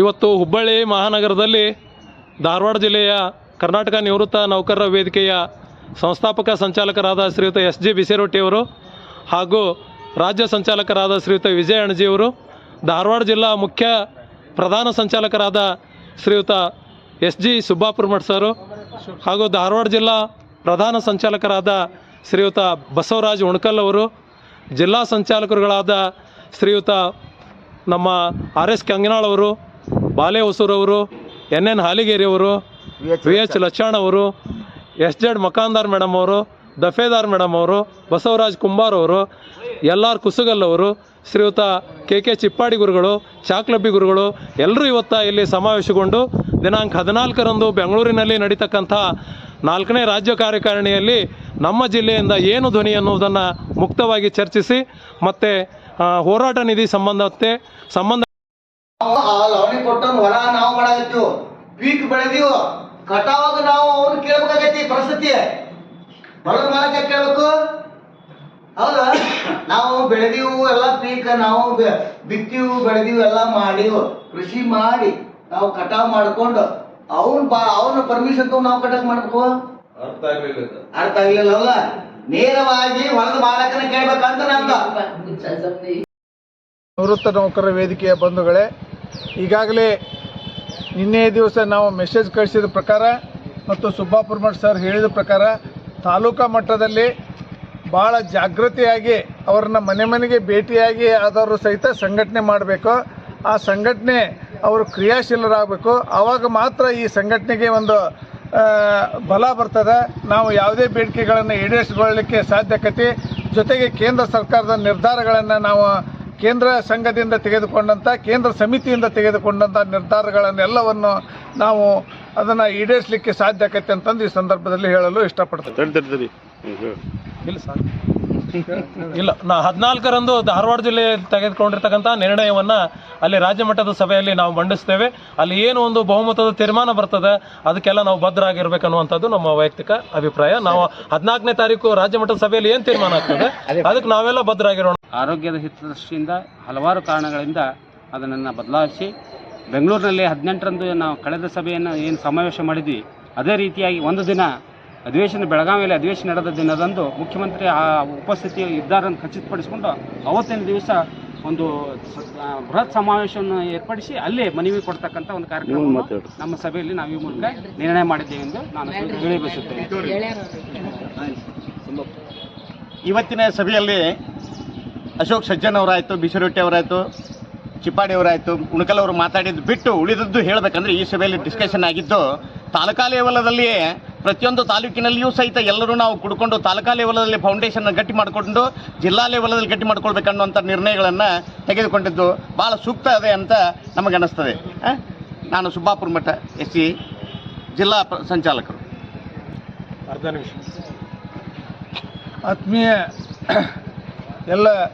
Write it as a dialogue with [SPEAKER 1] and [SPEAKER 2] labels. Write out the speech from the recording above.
[SPEAKER 1] ಇವತ್ತು ಹುಬ್ಬಳ್ಳಿ ಮಹಾನಗರದಲ್ಲಿ ಧಾರವಾಡ ಜಿಲ್ಲೆಯ ಕರ್ನಾಟಕ ನಿವೃತ್ತ ನೌಕರರ ವೇದಿಕೆಯ ಸಂಸ್ಥಾಪಕ ಸಂಚಾಲಕರಾದ ಶ್ರೀಯುತ ಎಸ್ ಜಿ ಬಿಸಿರೊಟ್ಟಿಯವರು ಹಾಗೂ ರಾಜ್ಯ ಸಂಚಾಲಕರಾದ ಶ್ರೀಯುತ ವಿಜಯ ಅಣಜಿಯವರು, ಧಾರವಾಡ ಜಿಲ್ಲಾ ಮುಖ್ಯ ಪ್ರಧಾನ ಸಂಚಾಲಕರಾದ ಶ್ರೀಯುತ ಎಸ್ ಜಿ ಸುಬ್ಬಾಪುರ ಮಠ್ ಸರು ಹಾಗೂ ಧಾರವಾಡ ಜಿಲ್ಲಾ ಪ್ರಧಾನ ಸಂಚಾಲಕರಾದ ಶ್ರೀಯುತ ಬಸವರಾಜ್ ಉಣಕಲ್ ಅವರು, ಜಿಲ್ಲಾ ಸಂಚಾಲಕರುಗಳಾದ ಶ್ರೀಯುತ ನಮ್ಮ ಆರ್ ಎಸ್ ಕಂಗನಾಳ್ ಅವರು ಬಾಲೆ ಹೊಸೂರವರು ಎನ್ ಎನ್ ಹಾಲಿಗೇರಿಯವರು ವಿ ಎಚ್ ಲಕ್ಷಣ. ಅವರು ಎಸ್ ಜೆಡ್ ಮಕಾಂದಾರ್ ಮೇಡಮ್ ಅವರು ದಫೇದಾರ್ ಮೇಡಮ್ ಅವರು ಬಸವರಾಜ್ ಕುಂಬಾರ್ ಅವರು ಎಲ್ ಆರ್ ಕುಸುಗಲ್ ಅವರು ಶ್ರೀಯುತ ಕೆ ಕೆ ಚಿಪ್ಪಾಡಿ ಗುರುಗಳು ಚಾಕ್ಲಬ್ಬಿ ಗುರುಗಳು ಎಲ್ಲರೂ ಇವತ್ತ ಇಲ್ಲಿ ಸಮಾವೇಶಗೊಂಡು ದಿನಾಂಕ ಹದಿನಾಲ್ಕರಂದು ಬೆಂಗಳೂರಿನಲ್ಲಿ ನಡೀತಕ್ಕಂಥ ನಾಲ್ಕನೇ ರಾಜ್ಯ ಕಾರ್ಯಕಾರಿಣಿಯಲ್ಲಿ ನಮ್ಮ ಜಿಲ್ಲೆಯಿಂದ ಏನು ಧ್ವನಿ ಅನ್ನುವುದನ್ನು ಮುಕ್ತವಾಗಿ ಚರ್ಚಿಸಿ ಮತ್ತು ಹೋರಾಟ ನಿಧಿ ಸಂಬಂಧತೆ ಸಂಬಂಧ
[SPEAKER 2] ಆ ಲವಣಿ ಹೊಲ ನಾವು ಮಾಡಾಕತ್ತೀವಿ ಪೀಕ್ ಬೆಳೆದಿವು ಕಟಾವಾಗ ನಾವು ಅವ್ನು ಕೇಳ್ಬೇಕಾಗೈತಿ ಪರಿಸ್ಥಿತಿ. ಹೊಲದ ಮಾಲಕ ಕೇಳ್ಬೇಕು? ಹೌದಾ? ನಾವು ಬೆಳೆದಿವು ಎಲ್ಲ ಪೀಕ್ ನಾವು ಬಿತ್ತಿವು ಬಿತ್ತೀವು ಬೆಳೆದೀವು ಎಲ್ಲ ಮಾಡೀವು. ಕೃಷಿ ಮಾಡಿ ನಾವು ಕಟಾವ್ ಮಾಡ್ಕೊಂಡು ಅವನ್ ಬಾ ಅವನ ಪರ್ಮಿಷನ್ ತಗೊಂಡು ನಾವು ಕಟಾವ್ ಮಾಡ್ಬೇಕು?
[SPEAKER 3] ಅರ್ಥ ಆಗ್ಲಿಲ್ಲ
[SPEAKER 2] ಅರ್ಥ ಆಗ್ಲಿಲ್ಲ ಅಲ್ಲ? ನೇರವಾಗಿ ಹೊಲದ ಮಾಲಕನ ಕೇಳ್ಬೇಕಂತ ನಂದು.
[SPEAKER 4] ನಿವೃತ್ತ ನೌಕರರ ವೇದಿಕೆಯ ಬಂಧುಗಳೇ ಈಗಾಗಲೇ ನಿನ್ನೆ ದಿವಸ ನಾವು ಮೆಸೇಜ್ ಕಳಿಸಿದ ಪ್ರಕಾರ ಮತ್ತು ಸುಬ್ಬಾಪುರ ಮಠ ಸರ್ ಹೇಳಿದ ಪ್ರಕಾರ ತಾಲೂಕಾ ಮಟ್ಟದಲ್ಲಿ ಭಾಳ ಜಾಗೃತಿಯಾಗಿ ಅವ್ರನ್ನ ಮನೆ ಮನೆಗೆ ಭೇಟಿಯಾಗಿ ಆದವರು ಸಹಿತ ಸಂಘಟನೆ ಮಾಡಬೇಕು. ಆ ಸಂಘಟನೆ ಅವರು ಕ್ರಿಯಾಶೀಲರಾಗಬೇಕು. ಆವಾಗ ಮಾತ್ರ ಈ ಸಂಘಟನೆಗೆ ಒಂದು ಬಲ ಬರ್ತದೆ. ನಾವು ಯಾವುದೇ ಬೇಡಿಕೆಗಳನ್ನು ಈಡೇರಿಸಿಕೊಳ್ಳಲಿಕ್ಕೆ ಸಾಧ್ಯಕತೆ. ಜೊತೆಗೆ ಕೇಂದ್ರ ಸರ್ಕಾರದ ನಿರ್ಧಾರಗಳನ್ನು ನಾವು ಕೇಂದ್ರ ಸಂಘದಿಂದ ತೆಗೆದುಕೊಂಡಂಥ ಕೇಂದ್ರ ಸಮಿತಿಯಿಂದ ತೆಗೆದುಕೊಂಡಂಥ ನಿರ್ಧಾರಗಳನ್ನೆಲ್ಲವನ್ನು ನಾವು ಅದನ್ನು ಈಡೇರಿಸಲಿಕ್ಕೆ ಸಾಧ್ಯ ಸಾಧ್ಯಕತೆ ಅಂತಂದು ಈ ಸಂದರ್ಭದಲ್ಲಿ ಹೇಳಲು ಇಷ್ಟಪಡ್ತೇನೆ.
[SPEAKER 1] ಇಲ್ಲ ಸರ್. ಇಲ್ಲ, ನಾ ಹದಿನಾಲ್ಕರಂದು ಧಾರವಾಡ ಜಿಲ್ಲೆ ತೆಗೆದುಕೊಂಡಿರ್ತಕ್ಕಂಥ ನಿರ್ಣಯವನ್ನು ಅಲ್ಲಿ ರಾಜ್ಯ ಮಟ್ಟದ ಸಭೆಯಲ್ಲಿ ನಾವು ಮಂಡಿಸ್ತೇವೆ. ಅಲ್ಲಿ ಏನು ಒಂದು ಬಹುಮತದ ತೀರ್ಮಾನ ಬರ್ತದೆ, ಅದಕ್ಕೆಲ್ಲ ನಾವು ಬದ್ಧರಾಗಿರ್ಬೇಕನ್ನುವಂಥದ್ದು ನಮ್ಮ ವೈಯಕ್ತಿಕ ಅಭಿಪ್ರಾಯ. ನಾವು ಹದಿನಾಲ್ಕನೇ ತಾರೀಕು ರಾಜ್ಯ ಮಟ್ಟದ ಸಭೆಯಲ್ಲಿ ಏನು ತೀರ್ಮಾನ ಆಗ್ತದೆ, ಅದಕ್ಕೆ ನಾವೆಲ್ಲ ಭದ್ರಾಗಿರೋಣ
[SPEAKER 5] ಆರೋಗ್ಯದ ಹಿತದೃಷ್ಟಿಯಿಂದ ಹಲವಾರು ಕಾರಣಗಳಿಂದ ಅದನ್ನು ಬದಲಾಯಿಸಿ, ಬೆಂಗಳೂರಿನಲ್ಲಿ ಹದಿನೆಂಟರಂದು ನಾವು ಕಳೆದ ಸಭೆಯನ್ನು ಏನು ಸಮಾವೇಶ ಮಾಡಿದ್ವಿ, ಅದೇ ರೀತಿಯಾಗಿ ಒಂದು ದಿನ ಅಧಿವೇಶನ ಬೆಳಗಾವಿಯಲ್ಲಿ ಅಧಿವೇಶನ ನಡೆದ ದಿನದಂದು ಮುಖ್ಯಮಂತ್ರಿ ಆ ಉಪಸ್ಥಿತಿ ಇದ್ದಾರನ್ನು ಖಚಿತಪಡಿಸಿಕೊಂಡು ಅವತ್ತಿನ ದಿವಸ ಒಂದು ಸ- ಬೃಹತ್ ಸಮಾವೇಶವನ್ನು ಏರ್ಪಡಿಸಿ ಅಲ್ಲೇ ಮನವಿ ಕೊಡ್ತಕ್ಕಂಥ ಒಂದು ಕಾರ್ಯಕ್ರಮ ನಮ್ಮ ಸಭೆಯಲ್ಲಿ ನಾವು ಈ ಮೂಲಕ ನಿರ್ಣಯ ಮಾಡಿದ್ದೇವೆ ಎಂದು ನಾನು ತಿಳಿಯಬಯಸುತ್ತೇನೆ. ಬಯಸುತ್ತೇನೆ
[SPEAKER 6] ಇವತ್ತಿನ ಸಭೆಯಲ್ಲಿ ಅಶೋಕ್ ಸಜ್ಜನ್ ಅವರಾಯಿತು ಬಿಸಿರೊಟ್ಟಿ ಅವರಾಯಿತು ಚಿಪ್ಪಾಡಿ ಅವರಾಯಿತು ಉಣಕಲ್ ಅವರು ಮಾತಾಡಿದ್ದು ಬಿಟ್ಟು ಉಳಿದದ್ದು ಹೇಳಬೇಕಂದ್ರೆ ಈ ಸಭೆಯಲ್ಲಿ ಡಿಸ್ಕಷನ್ ಆಗಿದ್ದು ತಾಲೂಕಾ ಲೆವೆಲದಲ್ಲಿ ಪ್ರತಿಯೊಂದು ತಾಲೂಕಿನಲ್ಲಿಯೂ ಸಹಿತ ಎಲ್ಲರೂ ನಾವು ಕುಡ್ಕೊಂಡು ತಾಲೂಕಾ ಲೆವೆಲಲ್ಲಿ ಫೌಂಡೇಶನ್ ಗಟ್ಟಿ ಮಾಡಿಕೊಂಡು ಜಿಲ್ಲಾ ಲೆವೆಲಲ್ಲಿ ಗಟ್ಟಿ ಮಾಡ್ಕೊಳ್ಬೇಕನ್ನುವಂಥ ನಿರ್ಣಯಗಳನ್ನು ತೆಗೆದುಕೊಂಡಿದ್ದು ಭಾಳ ಸೂಕ್ತ ಇದೆ ಅಂತ ನಮಗೆ ಅನ್ನಿಸ್ತದೆ ನಾನು ಸುಬ್ಬಾಪುರ ಮಠ ಎಸ್ ಸಿ ಜಿಲ್ಲಾ ಸಂಚಾಲಕರು.
[SPEAKER 1] ಅರ್ಧ ನಿಮಿಷ.
[SPEAKER 4] ಆತ್ಮೀಯ ಎಲ್ಲ